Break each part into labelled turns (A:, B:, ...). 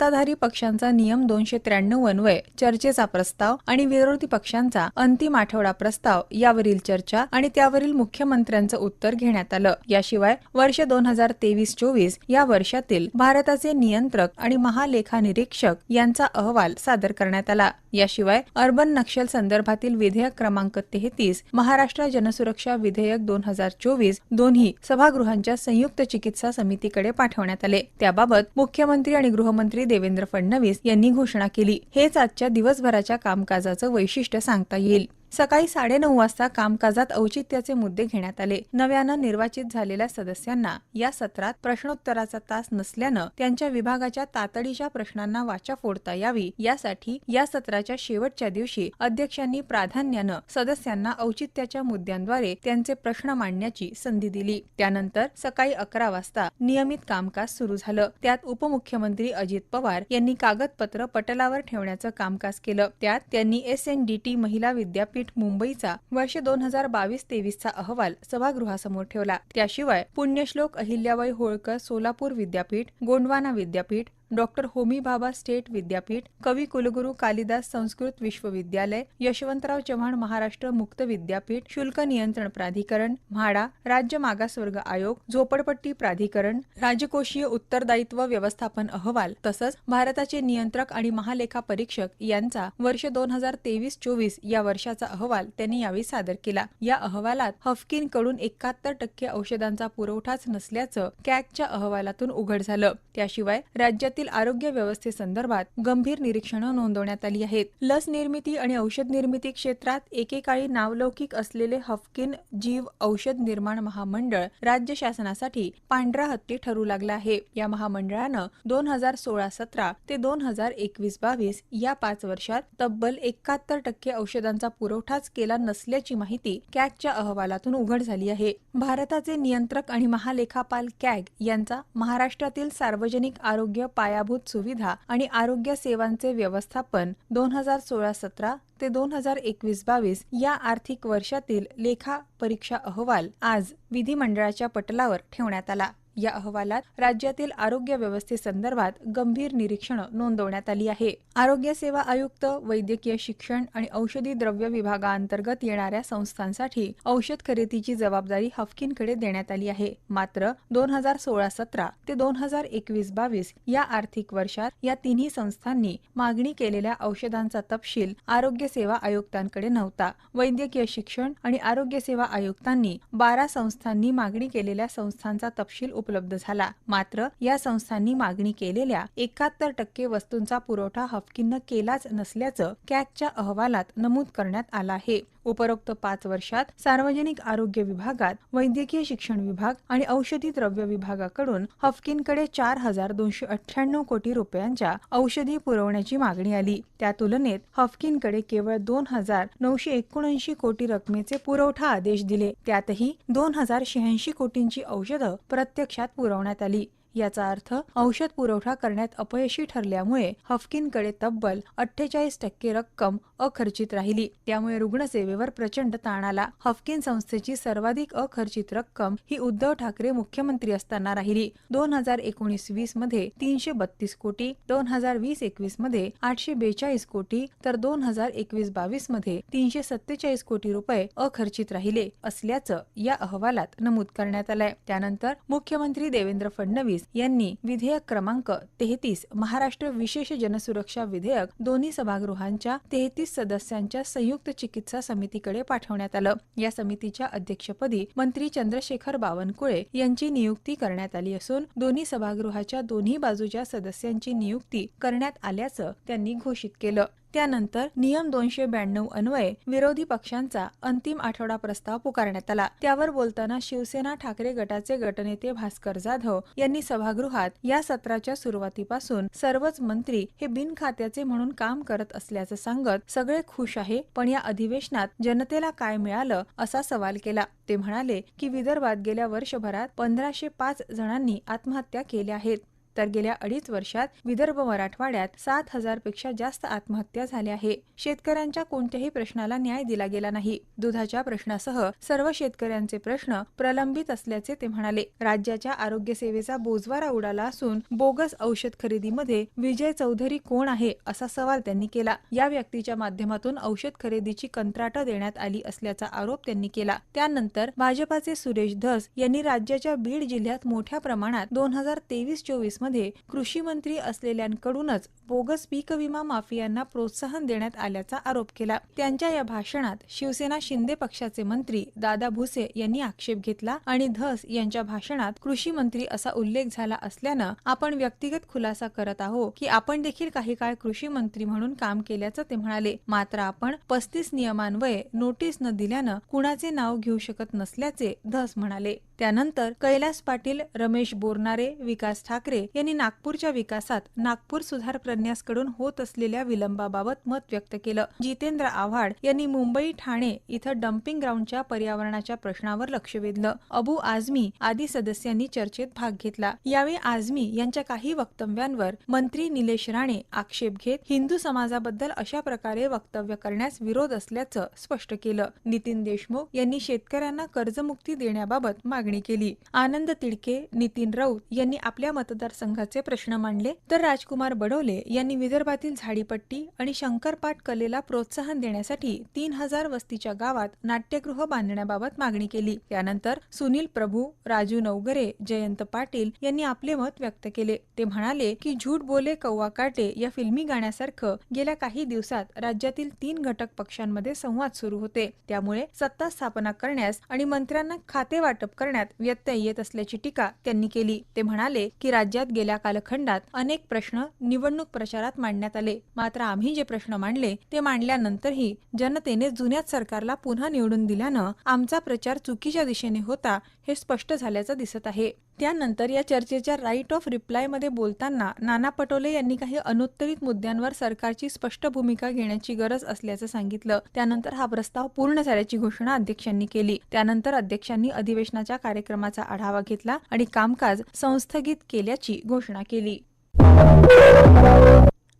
A: सत्ताधारी पक्षांचा नियम दोनशे त्र्याण्णव अन्वय चर्चेचा प्रस्ताव आणि विरोधी पक्षांचा अंतिम आठवडा प्रस्ताव यावरील चर्चा आणि त्यावरील मुख्यमंत्र्यांचं उत्तर घेण्यात आलं. याशिवाय वर्ष दोन हजार तेवीस चोवीस या वर्षातील भारताचे नियंत्रक आणि महालेखानिरीक्षक यांचा अहवाल सादर करण्यात आला. याशिवाय अर्बन नक्षल संदर्भातील विधेयक क्रमांक तेहतीस महाराष्ट्र जनसुरक्षा विधेयक दोन हजार चोवीस दोन्ही सभागृहांच्या संयुक्त चिकित्सा समितीकडे पाठवण्यात आले. त्याबाबत मुख्यमंत्री आणि गृहमंत्री देवेंद्र फडणवीस यांनी घोषणा केली. हेच आजच्या दिवसभराच्या कामकाजाचं वैशिष्ट्य सांगता येईल. सकाळी साडेनऊ वाजता कामकाजात औचित्याचे मुद्दे घेण्यात आले. नव्यानं निर्वाचित झालेल्या सदस्यांना या सत्रात प्रश्नोत्तराचा तास नसल्यानं त्यांच्या विभागाच्या तातडीच्या प्रश्नांना वाचा फोडता यावी. यासाठी या सत्राच्या शेवटच्या दिवशी अध्यक्षांनी प्राधान्यानं सदस्यांना औचित्याच्या मुद्द्यांद्वारे त्यांचे प्रश्न मांडण्याची संधी दिली. त्यानंतर सकाळी अकरा वाजता नियमित कामकाज सुरू झालं. त्यात उपमुख्यमंत्री अजित पवार यांनी कागदपत्र पटलावर ठेवण्याचं कामकाज केलं. त्यात त्यांनी एस एन डी टी महिला विद्यापीठ मुंबईचा वर्ष दोन हजार बावीस तेवीसचा अहवाल सभागृहासमोर ठेवला. त्याशिवाय पुण्यश्लोक अहिल्याबाई होळकर सोलापूर विद्यापीठ गोंडवाना विद्यापीठ डॉक्टर होमी भाभा स्टेट विद्यापीठ कवी कुलगुरू कालिदास संस्कृत विश्वविद्यालय यशवंतराव चव्हाण महाराष्ट्र मुक्त विद्यापीठ शुल्क नियंत्रण प्राधिकरण म्हाडा राज्य मागासवर्ग आयोग झोपडपट्टी प्राधिकरण राजकोषीय उत्तरदायित्व व्यवस्थापन अहवाल तसंच भारताचे नियंत्रक आणि महालेखा परीक्षक यांचा वर्ष दोन हजार तेवीस चोवीस या वर्षाचा अहवाल त्यांनी यावेळी सादर केला. या अहवालात हफकिनकडून एकाहत्तर टक्के औषधांचा पुरवठाच नसल्याचं कॅगच्या अहवालातून उघड झालं. त्याशिवाय राज्यात राज्यातील आरोग्य व्यवस्थेसंदर्भात गंभीर निरीक्षणं नोंदवण्यात आली आहेत. लस निर्मिती आणि औषध निर्मिती क्षेत्रात एकेकाळी नावलौकिक असलेले हफकिन जीव औषध निर्माण महामंडळ राज्य शासनासाठी पांढरा हत्ती ठरू लागला आहे. या महामंडळानं दोन हजार सोळा सतरा ते दोन हजार एकवीस बावीस या पाच वर्षात तब्बल एकाहत्तर टक्के औषधांचा पुरवठाच केला नसल्याची माहिती कॅगच्या अहवालातून उघड झाली आहे. भारताचे नियंत्रक आणि महालेखापाल कॅग यांचा महाराष्ट्रातील सार्वजनिक आरोग्य पायाभूत सुविधा आणि आरोग्य सेवांचे व्यवस्थापन दोन हजार सोळा सतरा ते दोन हजार एकवीस बावीस या आर्थिक वर्षातील लेखा परीक्षा अहवाल आज विधिमंडळाच्या पटलावर ठेवण्यात आला. या अहवालात राज्यातील आरोग्य व्यवस्थेसंदर्भात गंभीर निरीक्षणं नोंदवण्यात आली आहे. आरोग्य सेवा आयुक्त वैद्यकीय शिक्षण आणि औषधी द्रव्य विभागाअंतर्गत येणाऱ्या संस्थांसाठी औषध खरेदीची जबाबदारी हफकिनकडे देण्यात आली आहे. मात्र दोन हजार सोळा सतरा ते दोन हजार एकवीस बावीस या आर्थिक वर्षात या तिन्ही संस्थांनी मागणी केलेल्या औषधांचा तपशील आरोग्य सेवा आयुक्तांकडे नव्हता. वैद्यकीय शिक्षण आणि आरोग्य सेवा आयुक्तांनी बारा संस्थांनी मागणी केलेल्या संस्थांचा तपशील उपलब्ध झाला. मात्र या संस्थांनी मागणी केलेल्या एकाहत्तर टक्के वस्तूंचा पुरवठा हफकिननं केलाच नसल्याचं कॅगच्या अहवालात नमूद करण्यात आलं आहे. उपरोक्त पाच वर्षात सार्वजनिक आरोग्य विभागात वैद्यकीय शिक्षण विभाग आणि औषधी द्रव्य विभागाकडून हफकिनकडे चार हजार दोनशे अठ्ठ्याण्णव कोटी रुपयांच्या औषधी पुरवण्याची मागणी आली. त्या तुलनेत हफकिनकडे केवळ दोन हजार नऊशे एकोणऐंशी कोटी रकमेचे पुरवठा आदेश दिले. त्यातही दोन हजार शहाऐंशी कोटींची औषधं प्रत्यक्ष देशात पुरवण्यात आली. याचा अर्थ औषध पुरवठा करण्यात अपयशी ठरल्यामुळे हफकिनकडे तब्बल अठ्ठेचाळीस टक्के रक्कम अखर्चित राहिली. त्यामुळे रुग्णसेवेवर प्रचंड ताण आला. हफकिन संस्थेची सर्वाधिक अखर्चित रक्कम ही उद्धव ठाकरे मुख्यमंत्री असताना राहिली. दोन हजार एकोणीस वीसमध्ये तीनशे बत्तीस कोटी दोन हजार वीस एकवीसमध्ये आठशे बेचाळीस कोटी तर दोन हजार एकवीस बावीसमध्ये तीनशे सत्तेचाळीस कोटी रुपये अखर्चित राहिले असल्याचं या अहवालात नमूद करण्यात आलंय. त्यानंतर मुख्यमंत्री देवेंद्र फडणवीस यांनी विधेयक क्रमांक तेहतीस महाराष्ट्र विशेष जनसुरक्षा विधेयक दोन्ही सभागृहांच्या तेहतीस सदस्यांच्या संयुक्त चिकित्सा समितीकडे पाठवण्यात आलं. या समितीच्या अध्यक्षपदी मंत्री चंद्रशेखर बावनकुळे यांची नियुक्ती करण्यात आली असून दोन्ही सभागृहाच्या दोन्ही बाजूच्या सदस्यांची नियुक्ती करण्यात आल्याचं त्यांनी घोषित केलं. त्यानंतर नियम दोनशे ब्याण्णव अन्वये विरोधी पक्षांचा अंतिम आठवडा प्रस्ताव पुकारण्यात आला. त्यावर बोलताना शिवसेना ठाकरे गटाचे गटनेते भास्कर जाधव यांनी सभागृहात या सत्राच्या सुरुवातीपासून सर्वच मंत्री हे बिनखात्याचे म्हणून काम करत असल्याचं सांगत सगळे खुश आहे पण या अधिवेशनात जनतेला काय मिळालं असा सवाल केला. ते म्हणाले की विदर्भात गेल्या वर्षभरात पंधराशे पाच जणांनी आत्महत्या केल्या आहेत. तर गेल्या अडीच वर्षात विदर्भ मराठवाड्यात सात हजारपेक्षा जास्त आत्महत्या झाल्या आहे. शेतकऱ्यांच्या कोणत्याही प्रश्नाला न्याय दिला गेला नाही. दुधाच्या प्रश्नासह सर्व शेतकऱ्यांचे प्रश्न प्रलंबित असल्याचे ते म्हणाले. राज्याच्या आरोग्य सेवेचा बोजवारा उडाला असून बोगस औषध खरेदीमध्ये विजय चौधरी कोण आहे असा सवाल त्यांनी केला. या व्यक्तीच्या माध्यमातून औषध खरेदीची कंत्राटं देण्यात आली असल्याचा आरोप त्यांनी केला. त्यानंतर भाजपाचे सुरेश धस यांनी राज्याच्या बीड जिल्ह्यात मोठ्या प्रमाणात दोन हजार तेवीस चोवीस मध्ये कृषी मंत्री असलेल्यांकडूनच बोगस पीक विमा माफियांना प्रोत्साहन देण्यात आल्याचा आरोप केला. त्यांच्या या भाषणात शिवसेना शिंदे पक्षाचे मंत्री दादा भुसे यांनी आक्षेप घेतला आणि धस यांच्या भाषणात कृषी मंत्री असा उल्लेख झाला असल्यानं आपण व्यक्तिगत खुलासा करत आहोत की आपण देखील काही काळ कृषी मंत्री म्हणून काम केल्याचं ते म्हणाले. मात्र आपण पस्तीस नियमान्वये नोटीस न दिल्यानं कुणाचे नाव घेऊ शकत नसल्याचे धस म्हणाले. त्यानंतर कैलास पाटील रमेश बोरनारे विकास ठाकरे यांनी नागपूरच्या विकासात नागपूर सुधार प्रन्यासकडून होत असलेल्या विलंबाबाबत मत व्यक्त केलं. जितेंद्र आव्हाड यांनी मुंबई ठाणे इथं डम्पिंग ग्राउंडच्या पर्यावरणाच्या प्रश्नावर लक्ष वेधलं. अबू आझमी आदी सदस्यांनी चर्चेत भाग घेतला. यावेळी आझमी यांच्या काही वक्तव्यांवर मंत्री निलेश राणे आक्षेप घेत हिंदू समाजाबद्दल अशा प्रकारे वक्तव्य करण्यास विरोध असल्याचं स्पष्ट केलं. नितीन देशमुख यांनी शेतकऱ्यांना कर्जमुक्ती देण्याबाबत मागणी केली. आनंद तिडके नितीन राऊत यांनी आपल्या मतदारसंघाचे प्रश्न मांडले. तर राजकुमार बडोले यांनी विदर्भातील झाडीपट्टी आणि शंकरपाठ कलेला प्रोत्साहन देण्यासाठी तीन हजार वस्तीच्या गावात नाट्यगृह बांधण्याबाबत मागणी केली. त्यानंतर सुनील प्रभू राजू नवगरे जयंत पाटील यांनी आपले मत व्यक्त केले. ते म्हणाले की झूट बोले कौवा काटे या फिल्मी गाण्यासारखं गेल्या काही दिवसात राज्यातील तीन घटक पक्षांमध्ये संवाद सुरू होते. त्यामुळे सत्ता स्थापना करण्यास आणि मंत्र्यांना खाते वाटप करण्यात व्यत्यय येत असल्याची टीका त्यांनी केली. ते म्हणाले की राज्यात गेल्या कालखंडात अनेक प्रश्न निवडणूक प्रचारात मांडण्यात आले. मात्र आम्ही जे प्रश्न मांडले ते मांडल्यानंतरही जनतेने जुन्याच सरकारला पुन्हा निवडून दिल्यानं आमचा प्रचार चुकीच्या दिशेने होता हे स्पष्ट झाल्याचं दिसत आहे. त्यानंतर या चर्चेच्या राईट ऑफ रिप्लायमध्ये बोलताना नाना पटोले यांनी काही अनुत्तरित मुद्द्यांवर सरकारची स्पष्ट भूमिका घेण्याची गरज असल्याचं सांगितलं. त्यानंतर हा प्रस्ताव पूर्ण झाल्याची घोषणा अध्यक्षांनी केली. त्यानंतर अध्यक्षांनी अधिवेशनाच्या कार्यक्रमाचा आढावा घेतला आणि कामकाज संस्थगित केल्याची घोषणा केली.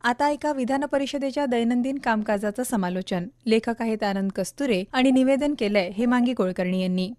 A: आता एका विधान परिषदेच्या दैनंदिन कामकाजाचं समालोचन. लेखक आहेत आनंद कस्तुरे आणि निवेदन केलंय हेमांगी कुलकर्णी यांनी.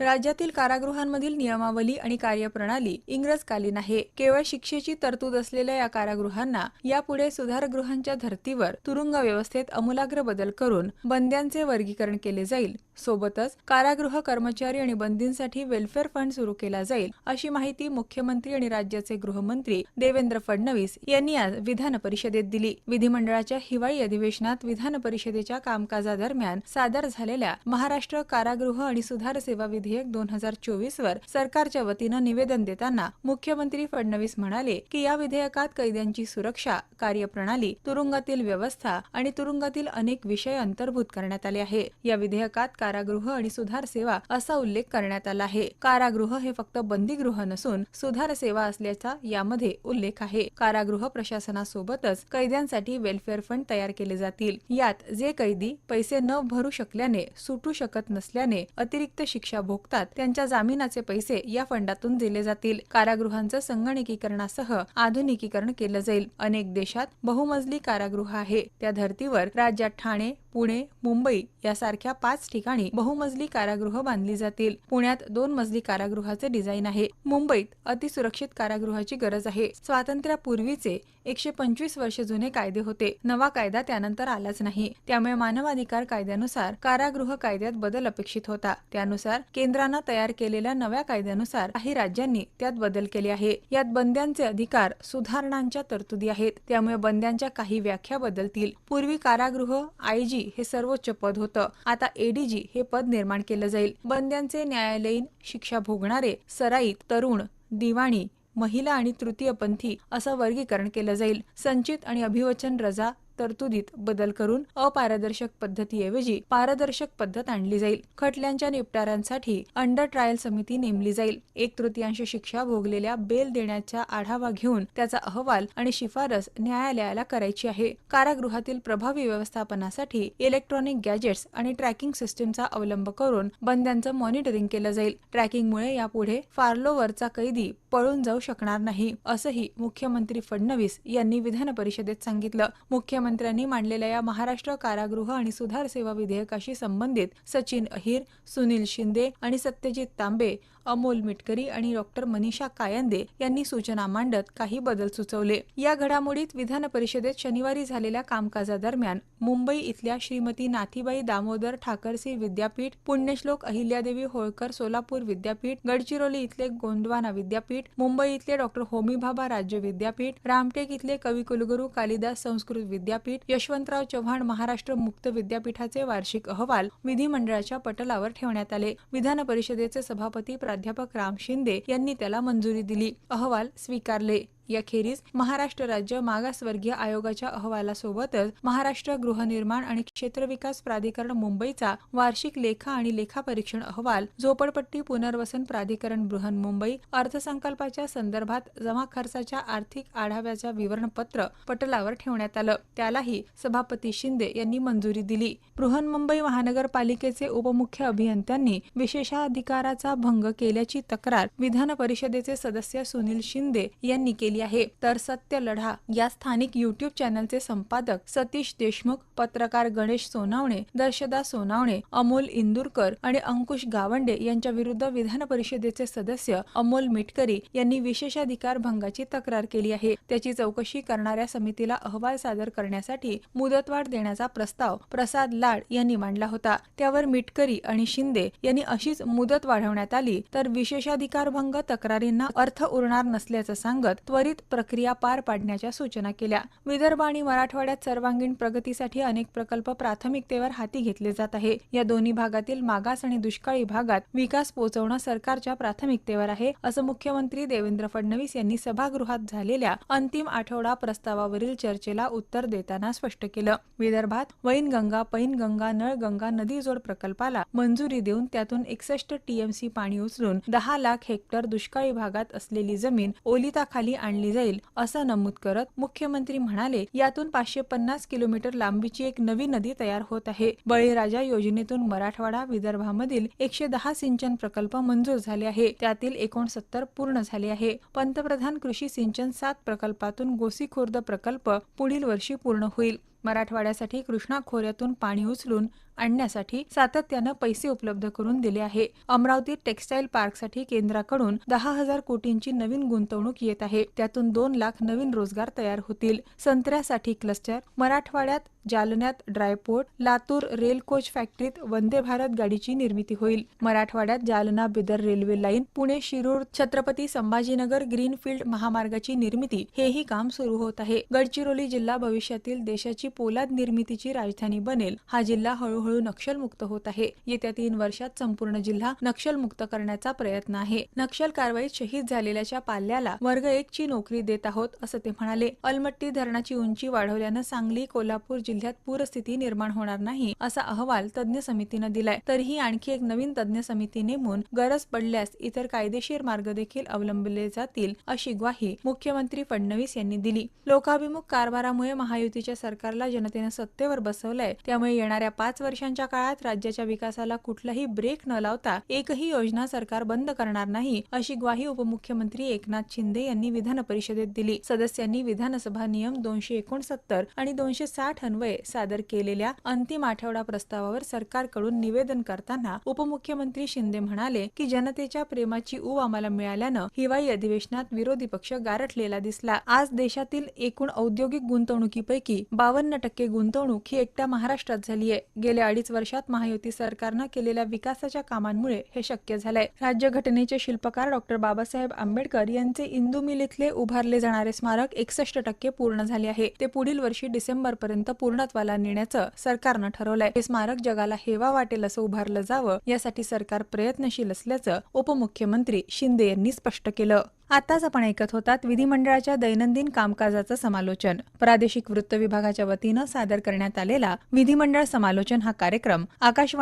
A: राज्यातील कारागृहांमधील नियमावली आणि कार्यप्रणाली इंग्रजकालीन आहे. केवळ शिक्षेची तरतूद असलेल्या या कारागृहांना यापुढे सुधारगृहांच्या धर्तीवर तुरुंग व्यवस्थेत अमूलाग्र बदल करून बंद्यांचे वर्गीकरण केले जाईल. सोबतच कारागृह कर्मचारी आणि बंदींसाठी वेलफेअर फंड सुरू केला जाईल अशी माहिती मुख्यमंत्री आणि राज्याचे गृहमंत्री देवेंद्र फडणवीस यांनी आज विधान परिषदेत दिली. विधिमंडळाच्या हिवाळी अधिवेशनात विधान परिषदेच्या कामकाजादरम्यान सादर झालेल्या महाराष्ट्र कारागृह आणि सुधार सेवा विधेयक दोन हजार चोवीस वर सरकारच्या वतीनं निवेदन देताना मुख्यमंत्री फडणवीस म्हणाले की या विधेयकात कैद्यांची सुरक्षा कार्यप्रणाली तुरुंगातील व्यवस्था आणि तुरुंगातील अनेक विषय अंतर्भूत करण्यात आले आहे. या विधेयकात कारागृह आणि सुधार सेवा असा उल्लेख करण्यात आला आहे. कारागृह हे फक्त बंदीगृह नसून सुधार सेवा असल्याचा यामध्ये उल्लेख आहे. कारागृह प्रशासनासोबतच कैद्यांसाठी वेलफेअर फंड तयार केले जातील. यात जे कैदी पैसे न भरू शकल्याने सुटू शकत नसल्याने अतिरिक्त शिक्षा भोगतात. त्यांच्या जामिनाचे पैसे या फंडातून दिले जातील. कारागृहांचं संगणकीकरणासह आधुनिकीकरण केलं जाईल. अनेक देशात बहुमजली कारागृह आहे. त्या धर्तीवर राज्यात ठाणे पुणे मुंबई यासारख्या पाच ठिकाणी बहुमजली कारागृह बांधली जातील. पुण्यात दोन मजली कारागृहाचे डिझाईन आहे. मुंबईत अतिसुरक्षित कारागृहाची गरज आहे. स्वातंत्र्यापूर्वीचे एकशे पंचवीस वर्ष जुने कायदे होते. नवा कायदा त्यानंतर आलाच नाही. त्यामुळे मानवाधिकार कायद्यानुसार कारागृह कायद्यात बदल अपेक्षित होता. त्यानुसार केंद्रानं तयार केलेल्या नव्या कायद्यानुसार काही राज्यांनी त्यात बदल केले आहे. यात बंद्यांचे अधिकार सुधारणांच्या तरतुदी आहेत. त्यामुळे बंद्यांच्या काही व्याख्या बदलतील. पूर्वी कारागृह आयजी हे सर्वोच्च पद होतं. आता एडीजी हे पद निर्माण केलं जाईल. बंद्यांचे न्यायालयीन शिक्षा भोगणारे सराईत तरुण दिवाणी महिला आणि तृतीयपंथी असं वर्गीकरण केलं जाईल. संचित आणि अभिवचन रजा तरतुदीत बदल करून अपारदर्शक पद्धतीऐवजी पारदर्शक पद्धत आणली जाईल. खटल्यांच्या निपटाऱ्यांसाठी अंडर ट्रायल समिती नेमली जाईल. एक तृतीयांश शिक्षा भोगलेल्या बेल देण्याचा आढावा घेऊन त्याचा अहवाल आणि शिफारस न्यायालयाला करायची आहे. कारागृहातील प्रभावी व्यवस्थापनासाठी इलेक्ट्रॉनिक गॅजेट्स आणि ट्रॅकिंग सिस्टीमचा अवलंब करून बंद्यांचं मॉनिटरिंग केलं जाईल. ट्रॅकिंगमुळे यापुढे फार्लोवरचा कैदी पळून जाऊ शकणार नाही असंही मुख्यमंत्री फडणवीस यांनी विधान परिषदेत सांगितलं. मुख्यमंत्र्यांनी मांडलेल्या या महाराष्ट्र कारागृह आणि सुधार सेवा विधेयकाशी संबंधित सचिन अहिर सुनील शिंदे आणि सत्यजित तांबे अमोल मिटकरी आणि डॉक्टर मनीषा कायंदे यांनी सूचना मांडत काही बदल सुचवले. या घडामोडीत विधान परिषदेत शनिवारी झालेल्या कामकाजादरम्यान मुंबई इथल्या श्रीमती नाथीबाई दामोदर ठाकरसी विद्यापीठ पुण्यश्लोक अहिल्यादेवी होळकर सोलापूर विद्यापीठ गडचिरोली इथले गोंदवाना विद्यापीठ मुंबई इथले डॉक्टर होमी भाभा राज्य विद्यापीठ रामटेक इथले कवी कुलगुरू कालिदास संस्कृत विद्यापीठ यशवंतराव चव्हाण महाराष्ट्र मुक्त विद्यापीठाचे वार्षिक अहवाल विधिमंडळाच्या पटलावर ठेवण्यात आले. विधान परिषदेचे सभापती प्राध्यापक राम शिंदे यांनी त्याला मंजुरी दिली. अहवाल स्वीकारले. याखेरीज महाराष्ट्र राज्य मागासवर्गीय आयोगाच्या अहवालासोबतच महाराष्ट्र गृहनिर्माण आणि क्षेत्र विकास प्राधिकरण मुंबईचा वार्षिक लेखा आणि लेखा परीक्षण अहवाल झोपडपट्टी पुनर्वसन प्राधिकरण बृहन मुंबई अर्थसंकल्पाच्या संदर्भात जमा खर्चाच्या आर्थिक आढाव्याच्या विवरणपत्र पटलावर ठेवण्यात आलं. त्यालाही सभापती शिंदे यांनी मंजुरी दिली. बृहन मुंबई महानगरपालिकेचे उपमुख्य अभियंत्यांनी विशेषाधिकाराचा भंग केल्याची तक्रार विधान परिषदेचे सदस्य सुनील शिंदे यांनी केली. केली आहे. तर सत्य लढा या स्थानिक युट्यूब चॅनलचे संपादक सतीश देशमुख पत्रकार गणेश सोनावणे दर्शदा सोनावणे अमोल इंदूरकर आणि अंकुश गावंडे यांच्या विरुद्ध विधान परिषदेचे सदस्य अमोल मिटकरी यांनी विशेषाधिकार भंगाची तक्रार केली आहे. त्याची चौकशी करणाऱ्या समितीला अहवाल सादर करण्यासाठी मुदतवाढ देण्याचा प्रस्ताव प्रसाद लाड यांनी मांडला होता. त्यावर मिटकरी आणि शिंदे यांनी अशीच मुदत वाढवण्यात आली तर विशेषाधिकार भंग तक्रारींना अर्थ उरणार नसल्याचं सांगत त्वरित प्रक्रिया पार पाडण्याच्या सूचना केल्या. विदर्भ आणि मराठवाड्यात सर्वांगीण प्रगतीसाठी अनेक प्रकल्प प्राथमिकतेवर हाती घेतले जात आहे. या दोन्ही भागातील मागास आणि दुष्काळी भागात विकास पोहोचवणं सरकारच्या प्राथमिकतेवर आहे असं मुख्यमंत्री देवेंद्र फडणवीस यांनी सभागृहात झालेल्या अंतिम आठवडा प्रस्तावावरील चर्चेला उत्तर देताना स्पष्ट केलं. विदर्भात वैनगंगा पैनगंगा नळगंगा नदी जोड प्रकल्पाला मंजुरी देऊन त्यातून एकसष्ट टीएमसी पाणी उचलून दहा लाख हेक्टर दुष्काळी भागात असलेली जमीन ओलिताखाली आणली जाईल असं नमूद करत मुख्यमंत्री म्हणाले यातून पाचशे पन्नास किलोमीटर लांबीची एक नवी नदी तयार होत आहे. बळीराजा योजनेतून मराठवाडा विदर्भामधील एकशे दहा सिंचन प्रकल्प मंजूर झाले आहे. त्यातील एकोणसत्तर पूर्ण झाले आहे. पंतप्रधान कृषी सिंचन सात प्रकल्पातून गोसी खुर्द प्रकल्प पुढील वर्षी पूर्ण होईल. मराठवाड्यासाठी कृष्णा खोऱ्यातून पाणी उचलून आणण्यासाठी सातत्यानं पैसे उपलब्ध करून दिले आहे. अमरावती टेक्स्टाईल पार्कसाठी केंद्राकडून दहा हजार कोटींची नवीन गुंतवणूक येत आहे. त्यातून दोन लाख नवीन रोजगार तयार होतील. संत्र्यासाठी क्लस्टर मराठवाड्यात जालन्यात dry port Latur rail coach फॅक्टरीत Vande Bharat गाडीची निर्मिती होईल. मराठवाड्यात Jalna Bidar railway line Pune Shirur Chhatrapati Sambhajinagar greenfield महामार्गाची निर्मिती हेही काम सुरू होत आहे. गडचिरोली जिल्हा भविष्यातील देशाची पोलाद निर्मितीची राजधानी बनेल. हा जिल्हा हळूहळू नक्षलमुक्त होत आहे. येत्या तीन वर्षात संपूर्ण जिल्हा नक्षलमुक्त करण्याचा प्रयत्न आहे. नक्षल कारवाईत शहीद झालेल्याच्या पाल्याला वर्ग एक ची नोकरी देत आहोत असं ते म्हणाले. अलमट्टी धरणाची उंची वाढवल्यानं सांगली कोल्हापूर जिल्ह्यात पूरस्थिती निर्माण होणार नाही असा अहवाल तज्ज्ञ समितीनं दिलाय. तरीही आणखी एक नवीन तज्ज्ञ समिती नेमून गरज पडल्यास इतर कायदेशीर मार्ग देखील अवलंबले जातील अशी ग्वाही मुख्यमंत्री फडणवीस यांनी दिली. लोकाभिमुख कारभारामुळे महायुतीच्या सरकारला जनतेनं सत्तेवर बसवलंय. त्यामुळे येणाऱ्या पाच वर्ष वर्षांच्या काळात राज्याच्या विकासाला कुठलाही ब्रेक न लावता एकही योजना सरकार बंद करणार नाही अशी ग्वाही उपमुख्यमंत्री एकनाथ शिंदे यांनी विधान परिषदेत दिली. सदस्यांनी विधानसभा नियम दोनशे एकोणसत्तर आणि दोनशे साठ अन्वये सादर केलेल्या अंतिम आठवडा प्रस्तावावर सरकारकडून निवेदन करताना उपमुख्यमंत्री शिंदे म्हणाले की जनतेच्या प्रेमाची ऊब आम्हाला मिळाल्यानं हिवाळी अधिवेशनात विरोधी पक्ष गारठलेला दिसला. आज देशातील एकूण औद्योगिक गुंतवणुकीपैकी बावन्न टक्के गुंतवणूक ही एकट्या महाराष्ट्रात झाली आहे गेल्या अडीच वर्षात महायुती सरकारनं केलेल्या विकासाच्या कामांमुळे हे शक्य झालंय. राज्यघटनेचे शिल्पकार डॉक्टर बाबासाहेब आंबेडकर यांचे इंदू मिल इथले उभारले जाणारे स्मारक एकसष्ट टक्के पूर्ण झाले आहे. ते पुढील वर्षी डिसेंबर पर्यंत पूर्णत्वाला नेण्याचं सरकारनं ठरवलंय. हे स्मारक जगाला हेवा वाटेल असं उभारलं जावं यासाठी सरकार प्रयत्नशील असल्याचं उपमुख्यमंत्री शिंदे यांनी स्पष्ट केलं. आताच आपण ऐकत होतात विधिमंडळाच्या दैनंदिन कामकाजाचं समालोचन. प्रादेशिक वृत्त विभागाच्या वतीनं सादर करण्यात आलेला विधिमंडळ समालोचन हा कार्यक्रम आकाशवाणी